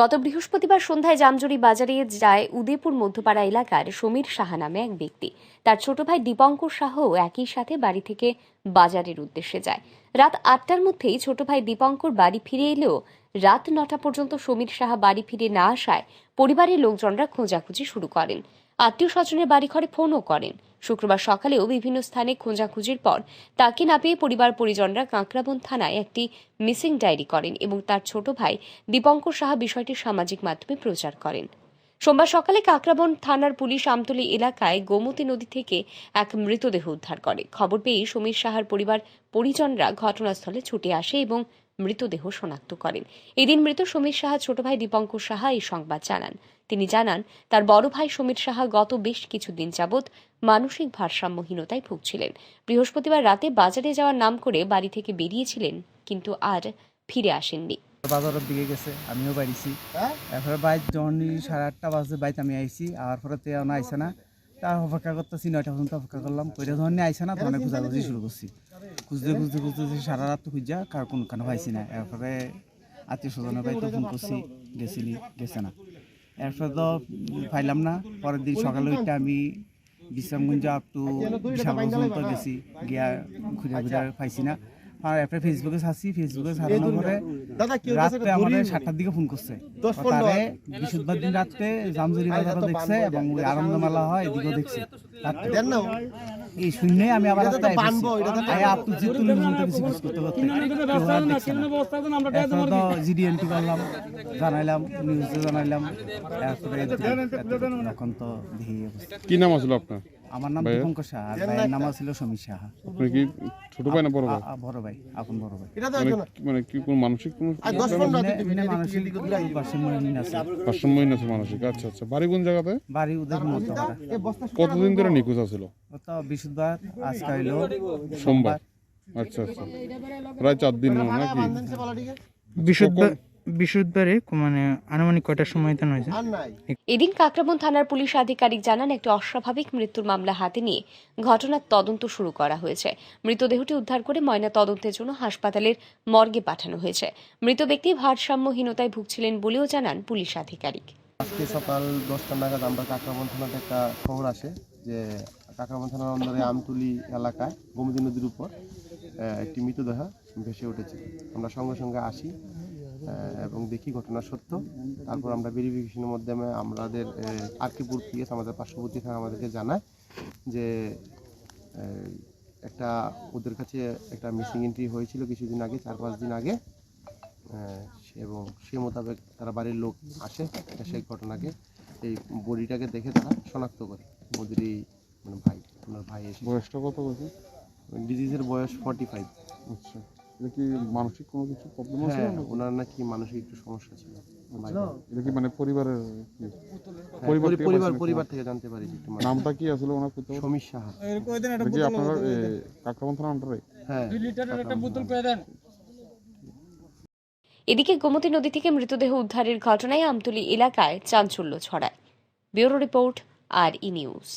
গত বৃহস্পতিবার সন্ধ্যায় জামজুরি বাজারে যায় উদয়পুর মধ্যপাড়া এলাকার সমীর সাহা নামে এক ব্যক্তি। তার ছোট ভাই দীপঙ্কর সাহ একই সাথে বাড়ি থেকে বাজারের উদ্দেশ্যে যায়। রাত আটটার মধ্যেই ছোট ভাই দীপঙ্কর বাড়ি ফিরে এলেও রাত নটা পর্যন্ত সমীর সাহা বাড়ি ফিরে না আসায় পরিবারের লোকজনরা খোঁজাখুঁজি শুরু করেন। আত্মীয় স্বজনের বাড়ি ঘরে ফোনও করেন। শুক্রবার সকালেও বিভিন্ন স্থানে খোঁজাখুঁজির পর তাকে না পেয়ে পরিবার পরিজনরা কাঁকড়াবন থানায় একটি মিসিং ডায়েরি করেন এবং তার ছোট ভাই দীপঙ্কর সাহা বিষয়টি সামাজিক মাধ্যমে প্রচার করেন। সোমবার সকালে কাকরাবন থানার পুলিশ আমতলী এলাকায় গোমতী নদী থেকে এক মৃতদেহ উদ্ধার করে। খবর পেয়ে সমীর সাহার পরিবার পরিজনরা ঘটনাস্থলে ছুটে আসে এবং মৃতদেহ শনাক্ত করেন। এদিন মৃত সমীর সাহা ছোট ভাই দীপঙ্কর সাহা এই সংবাদ জানান। তিনি জানান, তার বড় ভাই সমীর সাহা গত বেশ কিছুদিন যাবৎ মানসিক ভারসাম্যহীনতায় ভুগছিলেন। বৃহস্পতিবার রাতে বাজারে যাওয়ার নাম করে বাড়ি থেকে বেরিয়েছিলেন, কিন্তু আর ফিরে আসেননি। বাজারের দিকে গেছে, আমিও বাড়িছি। এরপরে বাইক যখন সাড়ে আটটা বাজে বাইক আমি আইছি আর পরে তে আইসে না। তা অপেক্ষা করতেছি, নয়টা পর্যন্ত অপেক্ষা করলাম, কইরে যখন আইসে না তখন খোঁজাখুঁজি শুরু করছি। খুঁজতে খুঁজতে খুঁজতে সারা রাত খুঁজা, কার কোন কানে পাইছি না। এরপরে আত্মীয় স্বজনের বাড়িতে ফোন করছি গেছিনি গেছে না। এরপরে তো পাইলাম না, পরের দিন সকালে উঠতে আমি বিশ্রামগঞ্জ আপ টু বিশাল পর্যন্ত গেছি, গিয়া খুঁজে খুঁজে পাইছি না। আর এরপরে ফেসবুকে ছাড়ছি ফেসবুকে ছাড়ানোর পরে দাদা কি হয়েছে রাত্রে আমাদের সাতটার দিকে ফোন করছে তারে বৃহস্পতিবার দিন রাত্রে জামজুরি দেখছে এবং ওই আনন্দমেলা হয় এদিকেও দেখছে দেন না এই শূন্যে আমি আবার এটা তো রাত্রে আইছি। বানবো, এটা তো আয়া আপনি যে তুলি পর্যন্ত কিছু খোঁজ করতে তো জিডিএনটি করলাম জানাইলাম নিউজে জানাইলাম এখন তো দেখি কি নাম আসলো আপনার আমার নাম? দীপঙ্কর সাহা আর ভাইয়ের নাম ছিল সমীর সাহা। আপনি কি ছোট ভাই না বড় ভাই? বড় ভাই আপন বড় ভাই। এটা তো মানে একজন কি- মানে কি কোন মানসিক কোন ভারসাম্যহীন আছে। মানসিক। আচ্ছা আচ্ছা। বাড়ি কোন জায়গাতে? বাড়ি ওদের মতো কতদিন ধরে নিখোঁজ আছিল? তো বৃহস্পতিবার আজকে হইল সোমবার। আচ্ছা আচ্ছা। প্রায় চার দিন হলো নাকি? পালাটিকে বৃহস্পতিবার মানে আনুমানিক কয়টার সময় তো হয়েছে? এদিন কাকরাবন থানার পুলিশ আধিকারিক জানান একটি অস্বাভাবিক মৃত্যুর মামলা হাতে নিয়ে ঘটনার তদন্ত শুরু করা হয়েছে। মৃতদেহটি উদ্ধার করে ময়না তদন্তের জন্য হাসপাতালের মর্গে পাঠানো হয়েছে। মৃত ব্যক্তি ভারসাম্যহীনতায় ভুগছিলেন বলেও জানান পুলিশ আধিকারিক। আজকে সকাল দশটা নাগাদ আমরা কাকরাবন থানাতে একটা খবর আসে যে কাকরাবন থানার অন্দরে আমতুলি এলাকায় গোমতী নদীর উপর একটি মৃতদেহ ভেসে উঠেছে। আমরা সঙ্গে সঙ্গে আসি। এবং দেখি ঘটনা সত্য তারপর আমরা ভেরিফিকেশনের মাধ্যমে আমাদের আরকিপুর পিএস আমাদের পার্শ্ববর্তী থানা আমাদেরকে জানায় যে একটা ওদের কাছে একটা মিসিং এন্ট্রি হয়েছিল কিছুদিন আগে চার পাঁচ দিন আগে এবং সে মোতাবেক তারা বাড়ির লোক আসে সেই ঘটনাকে এই বডিটাকে দেখে তারা শনাক্ত করে মোদিরই মানে ভাই ওনার ভাই এসে বয়সটা কত বলছে ডিজিজের বয়স ফর্টি ফাইভ আচ্ছা। এটা কি মানসিক কোনো কিছু প্রবলেম আছে হ্যাঁ ওনার নাকি মানসিক একটু সমস্যা ছিল। এটা কি মানে পরিবারের হ্যাঁ, পরিবার পরিবার পরিবার থেকে জানতে পারি যে একটু নামটা কি আসলে ওনার করতে সমীর সাহা। এটা কি আপনার কাকরাবন থানা আন্ডারে হ্যাঁ 2 লিটারের একটা বোতল করে দেন। এদিকে গোমতী নদী থেকে মৃতদেহ উদ্ধারের ঘটনায় আমতলী এলাকায় চাঞ্চল্য ছড়ায়। ব্যুরো রিপোর্ট আর ই নিউজ।